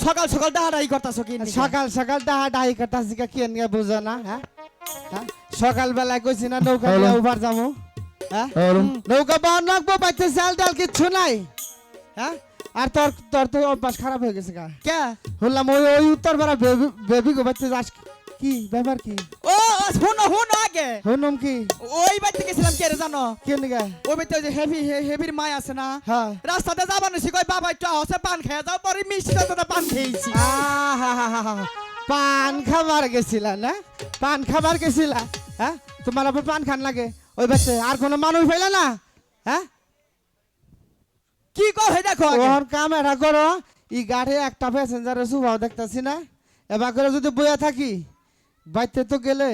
সকাল সকাল দাহা ডাহি কি সকাল সকাল দাহা করতাছি কা কি বুঝো না হ্যাঁ সকাল বেলায় কইছি না নৌকা নিয়ে উপার যামু হ্যাঁ নৌকা বাহন রাখব বাইতে চাল ডাল কিচ্ছু নাই হ্যাঁ আর তোর তোর তো অভ্যাস খারাপ হয়ে গেছে কা কে? হলাম ওই ওই উত্তর পাড়া বেবি বেবি গো বাইতে কি? ব্যাপার কি? ও শুনো শুনো আগে। শুনুম কি? ওই বাড়িতে গেছিলাম কে রে জানো? কে নিগা ওই বাড়িতে যে হেভি হেভির মায় আছে না? হ্যাঁ। রাস্তাতে যাবানো কই বাবা একটু হসে পান খেয়ে যাও পরে মিষ্টি তো পান খেয়েছি। পান খাবার গেছিলা না? পান খাবার গেছিলা? হ্যাঁ? তোমার আবার পান খান লাগে? ওই বাচ্চা আর কোনো মানুষ পাইলা না? হ্যাঁ? কি কর হে দেখো ওর কাম এটা করো ই গাড়ি একটা প্যাসেঞ্জারের সুভাও দেখতেছি না? এবার করে যদি বইয়া থাকি বাইতে তো গেলে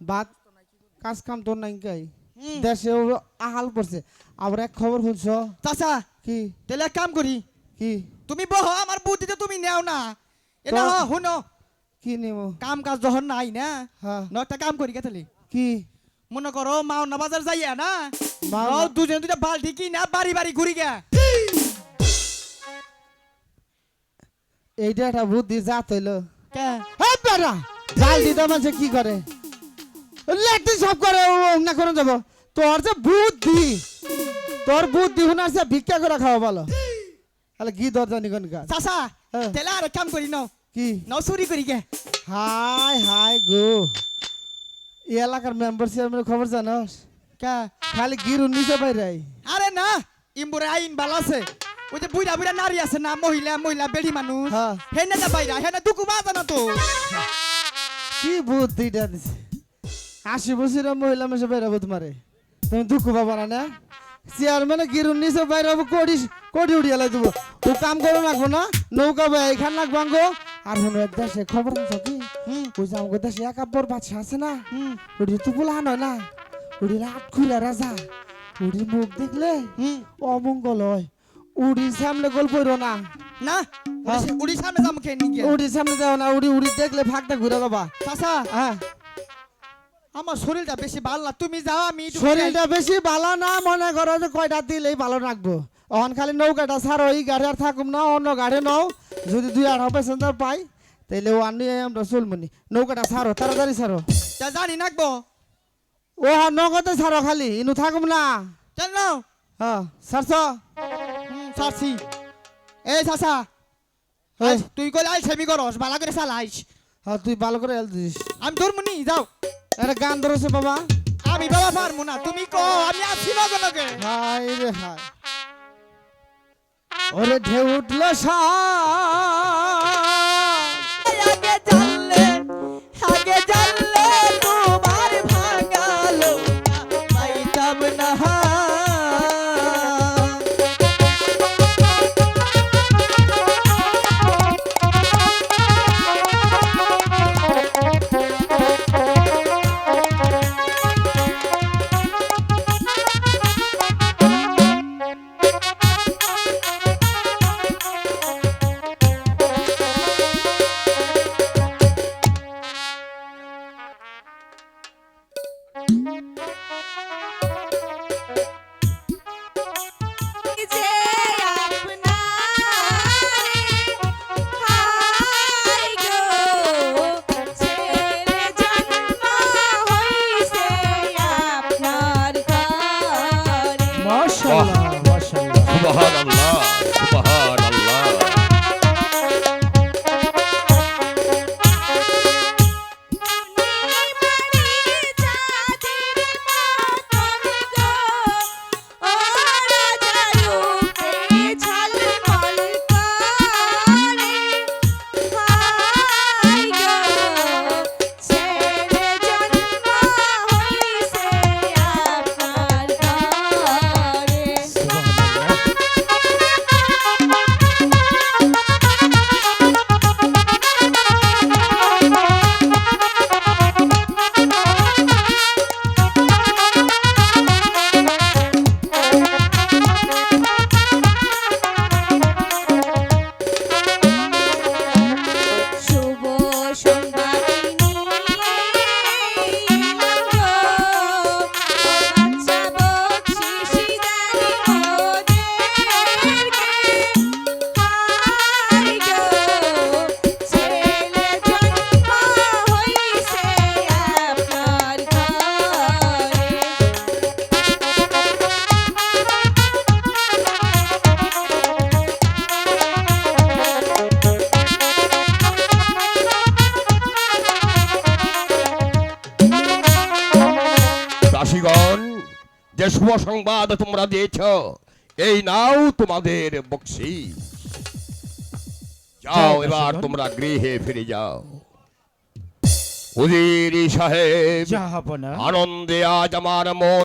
বাদ কাজ কাম তো নাই হুম। দেশে আহাল করছে আবার এক খবর শুনছ? চাচা কি? তাহলে এক কাম করি। কি? তুমি বহ আমার বুদ্ধিতে তুমি নেও না। এটা তো- শুনো। কি নিব? কাম কাজ যখন নাই না হ্যাঁ। ন একটা কাম করি গেছালি কি? মনে করো মাওনা বাজার যাইয়া না মাওনা- ও দুজন দুটা বালতি কি না বাড়ি বাড়ি ঘুরি গে। এইটা একটা বুদ্ধি জাত হইল। কে? হ্যাঁ বেড়া! জাল দিতে মাঝে কি করে? লেটি সব করে ও না করে যাব তোর যে বুদ্ধি তোর বুদ্ধি হুনার সে ভিক্ষা করে খাওয়া ভালো। তাহলে কি দরজা নিকন গা হ্যাঁ। তাহলে আর কাম করি নাও। কি? নাও চুরি করি গে। হাই হাই গো। এই এলাকার মেম্বার চেয়ারম্যানের খবর জানোস কে? খালি গিরু নিচে বাইরে আরে না ইম্বুরে আইন ভালো আছে। ওই যে বুড়া বুড়া নারী আছে না মহিলা মহিলা বেড়ি মানুষ। হ্যাঁ। হে না বাইরা হে না দুকু বাজা না তো। কি বুদ্ধিটা দিছে? আশি বছরের মহিলা মেসে বেরাবো তোমারে। তুমি দুঃখ পাবা না না? চেয়ারম্যানে গিরুন নিচে বাইরাবো কোটি কোটি উড়িয়ে লাই দেবো। ও কাম করে রাখব না? নৌকা ভাই এখান লাগবো আঙ্গো। আর এক দেশে খবর আছে কি? ওই যে আমাকে দেশে একাব্বর বাচ্চা আছে না? ওটি তো বলা নয় না? ওটি আট খুলে রাজা। ওটি মুখ দেখলে অমঙ্গল হয়। উড়ি সামনে গল্প না? না। উড়ি- সামনে যাম খেয়ে নিয়ে উড়ি সামনে যাও না উড়ি উড়ি দেখলে ফাঁকটা ঘুরে দেবা চাচা হ্যাঁ আমার শরীরটা বেশি ভালো না তুমি যাও আমি শরীরটা বেশি ভালো না মনে করো যে কয়টা দিলেই ভালো রাখব অহন খালি নৌকাটা ছাড়ো এই গাড়ি আর থাকুম না অন্য গাড়ি নাও। যদি দুই আড়াই প্যাসেঞ্জার পাই তাইলে ও আনি আমরা চলমনি। নৌকাটা ছাড়ো তাড়াতাড়ি ছাড়ো। তা জানি নাকবো ও হ্যাঁ নগদে ছাড়ো খালি ইনু থাকুম না। চল নাও। হ্যাঁ ছাড়ছ? সারছি এই আইস, তুই কইলে আইস আমি করস ভালো করে চালাইস হ্যাঁ তুই ভালো করে হেল দিস। আমি তোর মনি যাও। এটা গান ধরেছে বাবা। আমি বাবা পারব না তুমি কো আমি আছি না লগে হাই রে হাই ওরে ঢেউ উঠল সা মাশাআল্লাহ যে শুভ সংবাদ তোমরা দিয়েছ। এই নাও তোমাদের বক্সি। যাও এবার তোমরা গৃহে ফিরে যাও। উজির সাহেব আনন্দে আজ আমার মন